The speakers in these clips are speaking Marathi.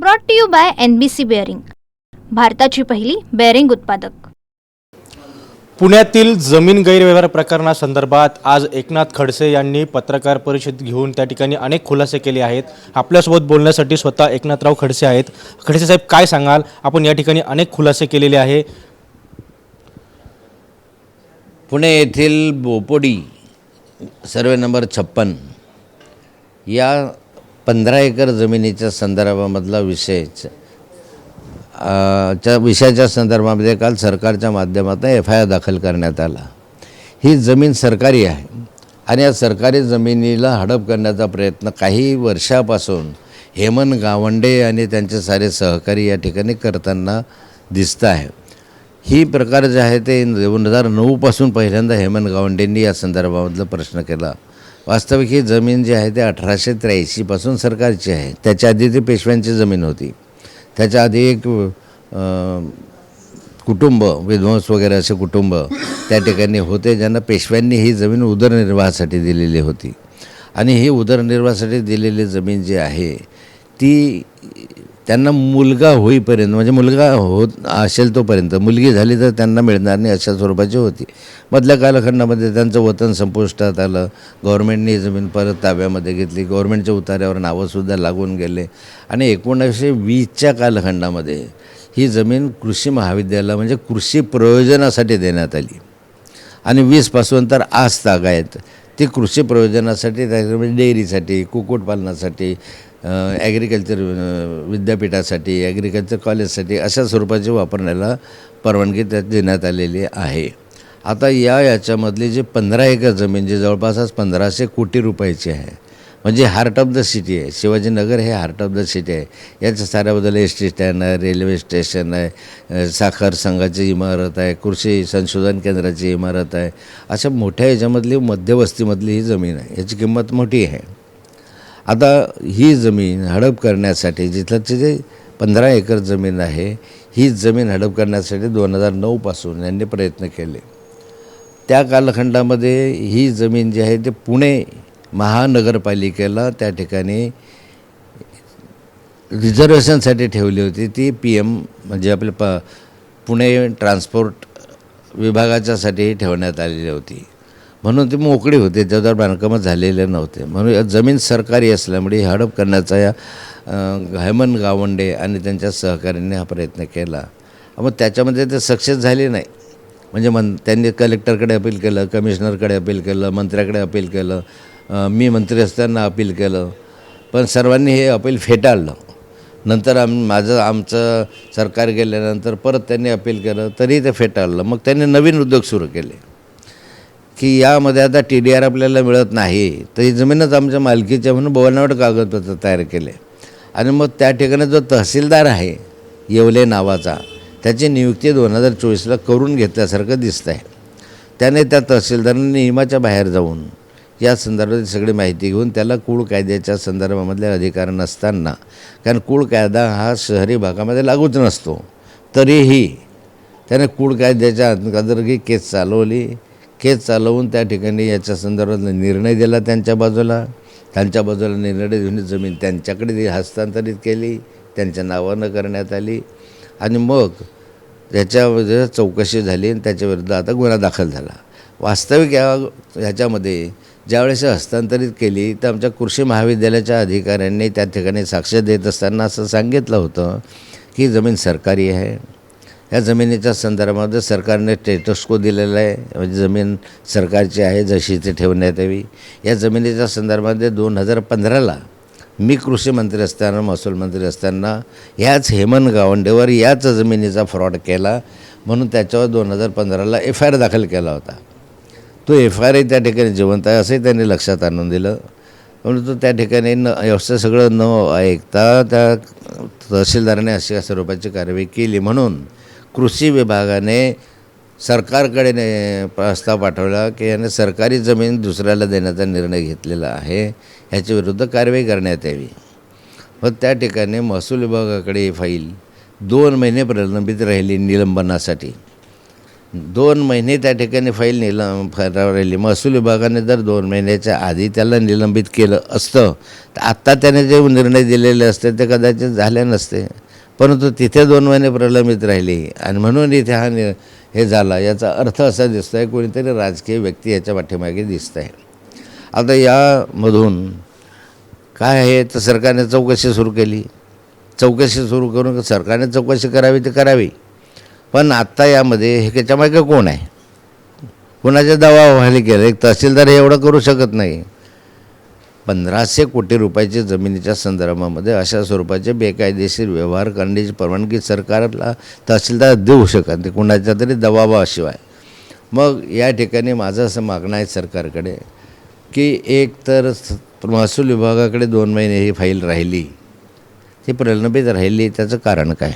Brought to you by N B C bearing भारताची पहिली बेअरिंग उत्पादक. पुण्यातील जमीन गैरव्यवहार प्रकरणासंदर्भात आज एकनाथ खडसे यांनी पत्रकार परिषद घेऊन त्या ठिकाणी अनेक खुलासे केले आहेत. आपल्यासोबत बोलण्यासाठी स्वतः एकनाथराव खडसे आहेत. खडसे साहेब काय सांगाल? आपण या ठिकाणी अनेक खुलासे केलेले आहे. पुणे येथील बोपोडी सर्वे नंबर छप्पन या पंधरा एकर जमिनीच्या संदर्भामधला विषयच च्या विषयाच्या संदर्भामध्ये काल सरकारच्या माध्यमातून एफ आय आर दाखल करण्यात आला. ही जमीन सरकारी आहे आणि या सरकारी जमिनीला हडप करण्याचा प्रयत्न काही वर्षापासून हेमंत गावंडे आणि त्यांचे सारे सहकारी या ठिकाणी करताना दिसतं आहे. ही प्रकार जे आहे ते दोन हजार नऊपासून पहिल्यांदा हेमंत गावंडेंनी या संदर्भामधला प्रश्न केला. वास्तविक ही जमीन जी आहे ते अठराशे त्र्याऐंशीपासून सरकारची आहे. त्याच्या आधी ती पेशव्यांची जमीन होती. त्याच्या आधी एक कुटुंब विध्वंस वगैरे असे कुटुंब त्या ठिकाणी होते ज्यांना पेशव्यांनी ही जमीन उदरनिर्वाहासाठी दिलेली होती. आणि ही उदरनिर्वाहासाठी दिलेली जमीन जी आहे ती त्यांना मुलगा होईपर्यंत म्हणजे मुलगा होत असेल तोपर्यंत मुलगी झाली तर त्यांना मिळणार नाही अशा स्वरूपाची होती. मधल्या कालखंडामध्ये त्यांचं वतन संपुष्टात आलं. गव्हर्मेंटने जमीन परत ताब्यामध्ये घेतली. गव्हर्मेंटच्या उतार्यावर नावंसुद्धा लागून गेले. आणि एकोणीसशे वीसच्या कालखंडामध्ये ही जमीन कृषी महाविद्यालयाला म्हणजे कृषी प्रयोजनासाठी देण्यात आली. आणि वीसपासून तर आज तागायत ती कृषी प्रयोजनासाठी त्याच्यामध्ये डेअरीसाठी कुक्कुटपालनासाठी ॲग्रिकल्चर विद्यापीठासाठी ॲग्रिकल्चर कॉलेजसाठी अशा स्वरूपाची वापरण्याला परवानगी त्यात देण्यात आलेली आहे. आता या याच्यामधली जी पंधरा एकर जमीन जी जवळपास आज पंधराशे कोटी रुपयाची आहे म्हणजे हार्ट ऑफ द सिटी आहे. शिवाजीनगर हे हार्ट ऑफ द सिटी आहे. याच्या साऱ्याबद्दल एस टी स्टँड आहे रेल्वे स्टेशन आहे साखर संघाची इमारत आहे कृषी संशोधन केंद्राची इमारत आहे. अशा मोठ्या याच्यामधली मध्यवस्तीमधली ही जमीन आहे. याची किंमत मोठी आहे. आता ही जमीन हडप करण्यासाठी जिथलंची जे पंधरा एकर जमीन आहे ही जमीन हडप करण्यासाठी दोन हजार नऊपासून यांनी प्रयत्न केले. त्या कालखंडामध्ये ही जमीन जी आहे ते पुणे महानगरपालिकेला त्या ठिकाणी रिझर्वेशनसाठी ठेवली होती. ती पी एम म्हणजे आपल्या प पुणे ट्रान्सपोर्ट विभागाच्यासाठी ठेवण्यात आलेली होती. म्हणून ती मोकळी होते त्याच्यावर बांधकामं झालेले नव्हते. म्हणून जमीन सरकारी असल्यामुळे हडप करण्याचा या घायमन गावंडे आणि त्यांच्या सहकार्याने हा प्रयत्न केला. मग त्याच्यामध्ये ते सक्सेस झाले नाही. म्हणजे मन त्यांनी कलेक्टरकडे अपील केलं कमिशनरकडे अपील केलं मंत्र्याकडे अपील केलं मी मंत्री असताना अपील केलं पण सर्वांनी हे अपील फेटाळलं. नंतर आम माझं आमचं सरकार गेल्यानंतर परत त्यांनी अपील केलं तरी ते फेटाळलं. मग त्यांनी नवीन उद्योग सुरू केले. की यामध्ये आता टी डी आर आपल्याला मिळत नाही तर ही जमीनच आमच्या मालकीच्या म्हणून बनावट कागदपत्र तयार केले. आणि मग त्या ठिकाणी जो तहसीलदार आहे येवले नावाचा त्याची नियुक्ती दोन हजार चोवीसला करून घेतल्यासारखं दिसतं आहे त्याने त्या तहसीलदारांनी नियमाच्या बाहेर जाऊन या संदर्भात सगळी माहिती घेऊन त्याला कुळ कायद्याच्या संदर्भामधले अधिकार नसताना कारण कुळ कायदा हा शहरी भागामध्ये लागूच नसतो. तरीही त्याने कुळ कायद्याच्या अंतर्गत केस चालवली केस चालवून त्या ठिकाणी याच्या संदर्भात निर्णय दिला त्यांच्या बाजूला. त्यांच्या बाजूला निर्णय घेऊन जमीन त्यांच्याकडे ती हस्तांतरित केली त्यांच्या नावानं करण्यात आली. आणि मग त्याच्यामध्ये चौकशी झाली आणि त्याच्याविरुद्ध आता गुन्हा दाखल झाला. वास्तविक या ह्याच्यामध्ये ज्यावेळेस हस्तांतरित केली तर आमच्या कृषी महाविद्यालयाच्या अधिकाऱ्यांनी त्या ठिकाणी साक्ष देत असताना असं सांगितलं होतं की जमीन सरकारी आहे. या जमिनीच्या संदर्भामध्ये सरकारने टेटस्को दिलेला आहे. म्हणजे जमीन सरकारची आहे जशी ते ठेवण्यात यावी. या जमिनीच्या संदर्भामध्ये दोन हजार पंधराला मी कृषी मंत्री असताना महसूल मंत्री असताना ह्याच हेमंत गावंडेवर याच जमिनीचा फ्रॉड केला म्हणून त्याच्यावर दोन हजार पंधराला एफ आय आर दाखल केला होता. तो एफ आय आरही त्या ठिकाणी जिवंत आहे असंही त्यांनी लक्षात आणून दिलं. म्हणून तो त्या ठिकाणी न असं सगळं न ऐकता त्या तहसीलदाराने अशा स्वरूपाची कारवाई केली म्हणून कृषी विभागाने सरकारकडे ने- प्रस्ताव पाठवला की याने सरकारी जमीन दुसऱ्याला देण्याचा निर्णय घेतलेला आहे. ह्याच्या विरुद्ध कारवाई करण्यात यावी. व त्या ठिकाणी महसूल विभागाकडे ही फाईल दोन महिने प्रलंबित राहिली निलंबनासाठी. दोन महिने त्या ठिकाणी फाईल निलम राहिली. महसूल विभागाने जर दोन महिन्याच्या आधी त्याला निलंबित केलं असतं तर आत्ता त्याने जे निर्णय दिलेले असते ते कदाचित झाले नसते. परंतु तिथे दोन महिने प्रलंबित राहिली. आणि म्हणून इथे हा नि हे झाला. याचा अर्थ असा दिसतो आहे कोणीतरी राजकीय व्यक्ती याच्या पाठीमागे दिसत आहे आता यामधून काय आहे? तर सरकारने चौकशी सुरू केली. चौकशी सुरू करून सरकारने चौकशी करावी ती करावी. पण आत्ता यामध्ये हे त्याच्यामागे कोण आहे? कोणाच्या दबावाखाली केलं एक तहसीलदार हे एवढं करू शकत नाही. पंधराशे कोटी रुपयाचे जमिनीच्या संदर्भामध्ये अशा स्वरूपाचे बेकायदेशीर व्यवहार करण्याची परवानगी सरकारला तहसीलदार देऊ शकत नाही. कोणाच्या तरी दबावाशिवाय. मग या ठिकाणी माझं असं मागणं आहे सरकारकडे की एक तर महसूल विभागाकडे दोन महिने ही फाईल राहिली. ती प्रलंबित राहिली त्याचं कारण काय?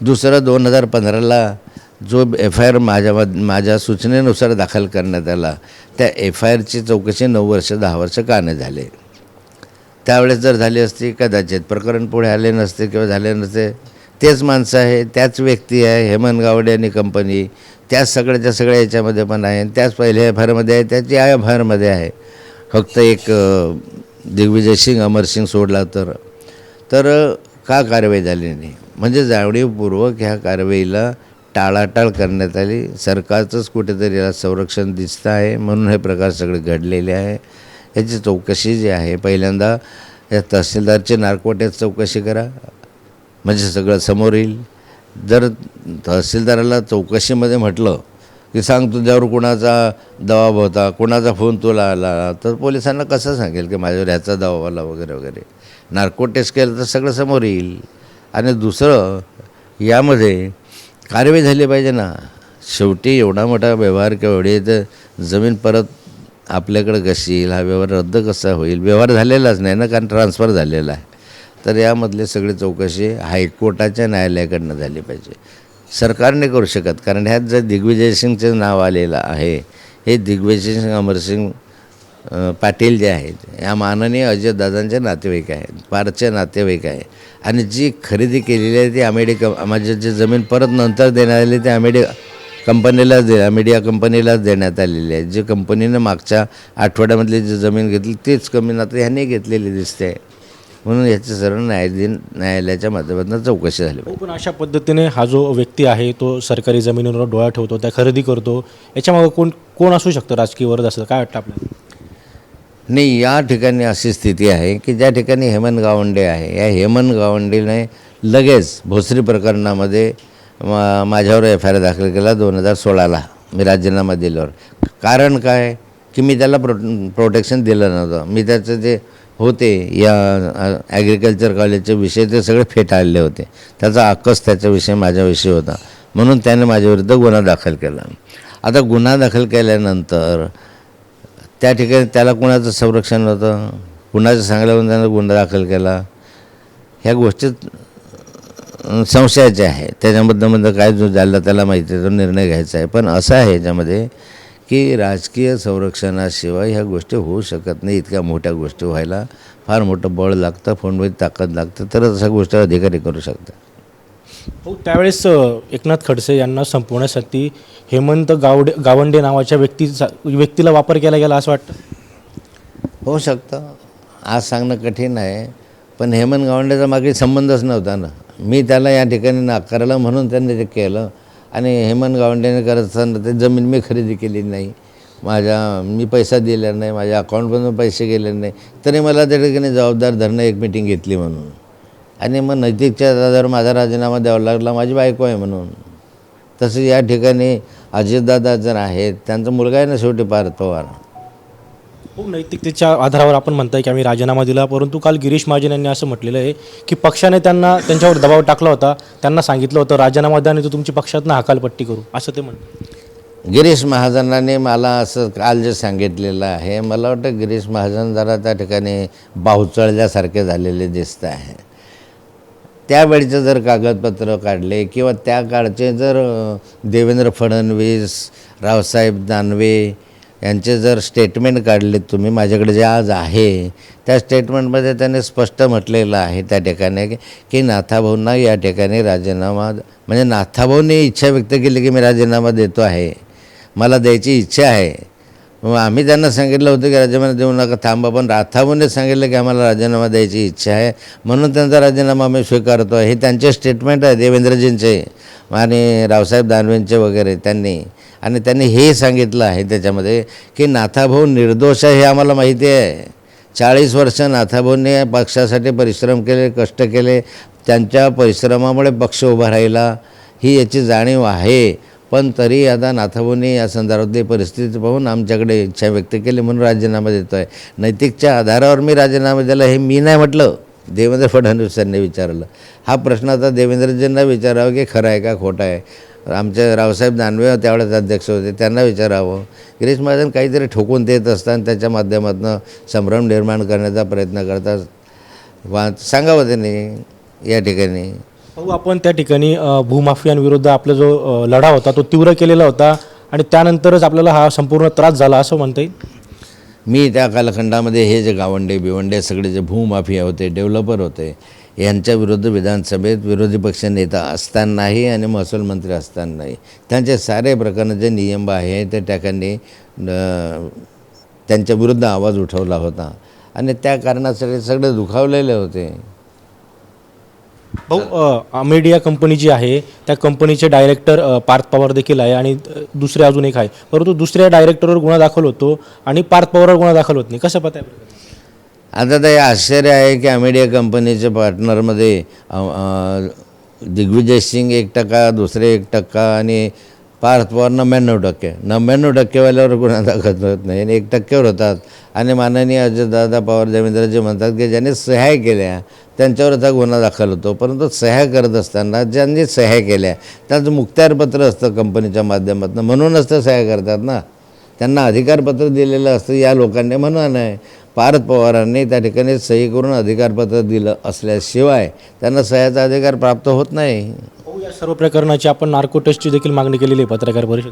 दुसरं दोन हजार पंधराला जो एफ आय आर माझ्या माझ्या सूचनेनुसार दाखल करण्यात आला त्या एफ आय आरची चौकशी नऊ वर्ष दहा वर्ष का नाही झाले? त्यावेळेस जर झाली असती कदाचित प्रकरण पुढे आले नसते किंवा झाले नसते तेच माणसं आहे त्याच व्यक्ती आहे हेमंत गावडे आणि कंपनी त्याच सगळ्याच्या सगळ्या याच्यामध्ये पण आहे त्याच पहिल्या एफ आय आरमध्ये आहे त्याच या एफ आय आरमध्ये आहे. फक्त एक दिग्विजय सिंग अमरसिंग सोडला तर तर का कारवाई झाली नाही? म्हणजे जाणीवपूर्वक ह्या कारवाईला टाळाटाळ करण्यात आली. सरकारचंच कुठेतरी याला संरक्षण दिसतं आहे म्हणून हे प्रकार सगळे घडलेले आहे. याची चौकशी जी आहे पहिल्यांदा या तहसीलदारचे नारकोट्यात चौकशी करा. म्हणजे सगळं समोर येईल. जर तहसीलदाराला चौकशीमध्ये म्हटलं की सांग तुझ्यावर कुणाचा दबाव होता कुणाचा फोन तुला आला तर पोलिसांना कसं सांगेल की माझ्यावर ह्याचा दबाव आला वगैरे वगैरे. नार्को टेस्ट केलं तर सगळं समोर येईल. आणि दुसरं यामध्ये कारवाई झाली पाहिजे ना. शेवटी एवढा मोठा व्यवहार किंवा एवढे तर जमीन परत आपल्याकडं कशी येईल हा व्यवहार रद्द कसा होईल? व्यवहार झालेलाच नाही ना कारण ट्रान्सफर झालेला आहे. तर यामधले सगळी चौकशी हायकोर्टाच्या न्यायालयाकडनं झाली पाहिजे. सरकारने करू शकत कारण ह्यात जर दिग्विजय सिंगचं नाव आलेलं आहे हे दिग्विजय सिंग अमरसिंग पाटील जे आहेत या माननीय अजयदादांचे नातेवाईक आहेत पारचे नातेवाईक आहे आणि जी खरेदी केलेली आहे ती अमेरिका म्हणजे जी जमीन परत नंतर देण्यात आली ती अमेडि कंपनीलाच दे मीडिया कंपनीलाच देण्यात आलेली आहे. जी कंपनीनं मागच्या आठवड्यामधली जी जमीन घेतली तीच कमी आता ह्याने घेतलेली दिसते. म्हणून याची सर्व न्यायाधीन न्यायालयाच्या माध्यमातून चौकशी झाली पाहिजे. हो, पण अशा पद्धतीने हा जो व्यक्ती आहे तो सरकारी जमिनीवर डोळा ठेवतो त्या खरेदी करतो. याच्यामागं कोण कोण असू शकतं राजकीय वर्ग असं काय वाटतं आपल्याला? नाही या ठिकाणी अशी स्थिती आहे की ज्या ठिकाणी हेमंत गावंडे आहे या हेमंत गावंडेने लगेच भोसरी प्रकरणामध्ये मा माझ्यावर एफ आय आर दाखल केला दोन हजार सोळाला मी राजीनामा दिल्यावर. कारण काय? की मी त्याला प्रो प्रोटेक्शन दिलं नव्हतं. मी त्याचं जे होते या ॲग्रिकल्चर कॉलेजचे विषय ते सगळे फेटाळले होते. त्याचा आकस त्याच्याविषयी माझ्याविषयी होता. म्हणून त्याने माझ्याविरुद्ध गुन्हा दाखल केला. आता गुन्हा दाखल केल्यानंतर त्या ठिकाणी त्याला कुणाचं संरक्षण होतं? कुणाचं सांगल्यावर त्यानं गुन्हा दाखल केला? ह्या गोष्टी संशयाच्या आहे. त्याच्याबद्दल काय जो झाला त्याला माहिती आहे तो निर्णय घ्यायचा आहे. पण असं आहे याच्यामध्ये की राजकीय संरक्षणाशिवाय ह्या गोष्टी होऊ शकत नाही. इतक्या मोठ्या गोष्टी व्हायला फार मोठं बळ लागतं फोनमध्ये ताकद लागतं तरच अशा गोष्टी अधिकारी करू शकतात. हो त्यावेळेस एकनाथ खडसे यांना संपवण्यासाठी हेमंत गावडे गावंडे नावाच्या व्यक्तीचा व्यक्तीला वापर केला गेला असं वाटतं? होऊ शकतं. आज सांगणं कठीण आहे पण हेमंत गावंडेचा मागे संबंधच नव्हता ना. मी त्याला या ठिकाणी नाकारलं म्हणून त्यांनी ते केलं. आणि हेमंत गावंडेने करत असताना ते जमीन मी खरेदी केली नाही. माझ्या मी पैसा दिला नाही माझ्या अकाउंटमधून पैसे गेले नाही. तरी मला त्या ठिकाणी जबाबदार धरणं एक मिटिंग घेतली म्हणून. आणि मग नैतिकच्या आधारावर माझा राजीनामा द्यावा लागला माझी बायको आहे म्हणून. तसं या ठिकाणी अजितदादा जर आहेत त्यांचा मुलगा आहे ना शेवटी पार्थ पवार. हो नैतिकतेच्या आधारावर आपण म्हणताय की आम्ही राजीनामा दिला परंतु काल गिरीश महाजन यांनी असं म्हटलेलं आहे की पक्षाने त्यांना त्यांच्यावर दबाव टाकला होता त्यांना सांगितलं होतं राजीनामा द्या आणि तो तुमची पक्षातनं हकालपट्टी करू असं ते म्हणतात. गिरीश महाजनांनी मला असं काल जे सांगितलेलं आहे मला वाटतं गिरीश महाजन जरा त्या ठिकाणी बाहुचळल्यासारखे झालेले दिसत आहे. त्यावेळचे जर कागदपत्र काढले किंवा त्या काळचे जर देवेंद्र फडणवीस रावसाहेब दानवे यांचे जर स्टेटमेंट काढले तुम्ही माझ्याकडे जे आज आहे त्या स्टेटमेंटमध्ये त्याने स्पष्ट म्हटलेलं आहे त्या ठिकाणी की नाथाभाऊंना या ठिकाणी राजीनामा म्हणजे नाथाभाऊंनी इच्छा व्यक्त केली की मी राजीनामा देतो आहे. मला द्यायची इच्छा आहे. मग आम्ही त्यांना सांगितलं होतं की राजीनामा देऊ नका थांबा पण राथाभाऊंनी सांगितलं की आम्हाला राजीनामा द्यायची इच्छा आहे. म्हणून त्यांचा राजीनामा आम्ही स्वीकारतो. आहे हे त्यांचे स्टेटमेंट आहे देवेंद्रजींचे आणि रावसाहेब दानवेंचे वगैरे त्यांनी. आणि त्यांनी हे सांगितलं आहे त्याच्यामध्ये की नाथाभाऊ निर्दोष आहे हे आम्हाला माहिती आहे. चाळीस वर्ष नाथाभाऊंनी पक्षासाठी परिश्रम केले कष्ट केले. त्यांच्या परिश्रमामुळे पक्ष उभा राहिला. ही याची जाणीव आहे. पण तरी आता नाथाभाऊंनी या संदर्भातली परिस्थिती पाहून आमच्याकडे इच्छा व्यक्त केली म्हणून राजीनामा देतो आहे नैतिकच्या आधारावर मी राजीनामा दिला हे मी नाही म्हटलं. देवेंद्र फडणवीसांनी विचारलं. हा प्रश्न आता देवेंद्रजींना विचारावा की खरं आहे का खोटं आहे? आमचे रावसाहेब दानवे त्यावेळेस अध्यक्ष होते त्यांना विचारावं. गिरीश महाजन काहीतरी ठोकून देत असतात त्याच्या माध्यमातून संभ्रम निर्माण करण्याचा प्रयत्न करतात. वा सांगावं त्यांनी या ठिकाणी. भाऊ आपण त्या ठिकाणी भूमाफियांविरुद्ध आपला जो लढा होता तो तीव्र केलेला होता आणि त्यानंतरच आपल्याला हा संपूर्ण त्रास झाला असं म्हणता येईल. मी त्या कालखंडामध्ये हे जे गावंडे बिवंडे सगळे जे भूमाफिया होते डेव्हलपर होते यांच्या विरुद्ध विधानसभेत विरोधी पक्ष नेता असतानाही आणि महसूल मंत्री असतानाही त्यांचे सारे प्रकरण जे नियम आहे त्या ठिकाणी त्यांच्याविरुद्ध त्यांच्या विरुद्ध आवाज उठवला होता. आणि त्या कारणासाठी सगळे दुखावलेले होते. भाऊ अमेडिया मीडिया कंपनी जी आहे त्या कंपनीचे डायरेक्टर पार्थ पवार देखील आहे आणि दुसरे अजून एक आहे. परंतु दुसऱ्या डायरेक्टरवर गुन्हा दाखल होतो आणि पार्थ पवारवर गुन्हा दाखल होत नाही. कसं पता आहे आता ते आश्चर्य आहे की अमेडिया कंपनीच्या पार्टनरमध्ये दिग्विजय सिंग एक टक्का दुसरे एक टक्का आणि पार्थ पवार नव्याण्णव टक्के. नव्याण्णव टक्केवाल्यावर गुन्हा दाखल होत नाही. आणि एक टक्क्यावर होतात. आणि माननीय अजितदादा पवार देवेंद्रजी म्हणतात की ज्यांनी सह्या केल्या त्यांच्यावरच हा गुन्हा दाखल होतो. परंतु सह्या करत असताना ज्यांनी सह्या केल्या त्यांचं मुक्तारपत्र असतं कंपनीच्या माध्यमातून. म्हणूनच तर सह्या करतात ना. त्यांना अधिकारपत्र दिलेलं असतं या लोकांनी म्हणून नाही. पार्थ पवारांनी त्या ठिकाणी सही करून अधिकारपत्र दिलं असल्याशिवाय त्यांना सह्याचा अधिकार प्राप्त होत नाही. भाऊ या सर्व प्रकरणाची आपण नार्को टेस्टची देखील मागणी केलेली आहे पत्रकार परिषद.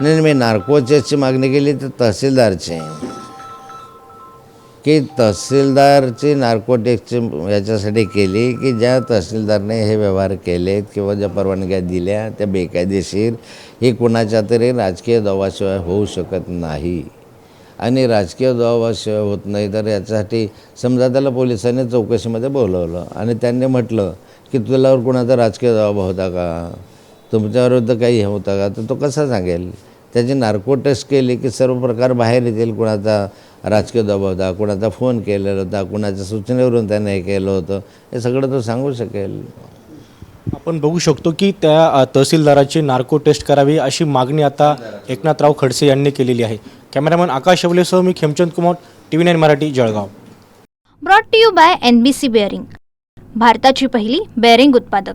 नाही नाही, मी नार्कोचेसची मागणी केली तर तहसीलदारची. की तहसीलदारची नार्कोटिक्सची याच्यासाठी केली की ज्या तहसीलदारने हे व्यवहार केलेत किंवा ज्या परवानग्या दिल्या त्या बेकायदेशीर ही कुणाच्या तरी राजकीय दबावाशिवाय होऊ शकत नाही. आणि राजकीय दबावाशिवाय होत नाही तर याच्यासाठी समजा त्याला पोलिसांनी चौकशीमध्ये बोलवलं आणि त्यांनी म्हटलं की तुझ्यावर कुणाचा राजकीय दबाव होता का? तुमच्याविरुद्ध काही हे होता का? तर तो कसा सांगेल? त्याची नार्को टेस्ट केली की सर्व प्रकार बाहेर येतील कुणाचा? राजकीय दबाव होता कुणाचा फोन केलेला होता कुणाच्या सूचनेवरून त्याने हे केलं होतं हे सगळं तो सांगू शकेल. आपण बघू शकतो की त्या तहसीलदाराची नार्को टेस्ट करावी अशी मागणी आता एकनाथराव खडसे यांनी केलेली आहे. कॅमेरामॅन आकाश शवलेसह मी Khemchand Kumar T V nine Marathi Jalgaon. Brought to you by N B C bearing भारताची पहिली बेअरिंग उत्पादक.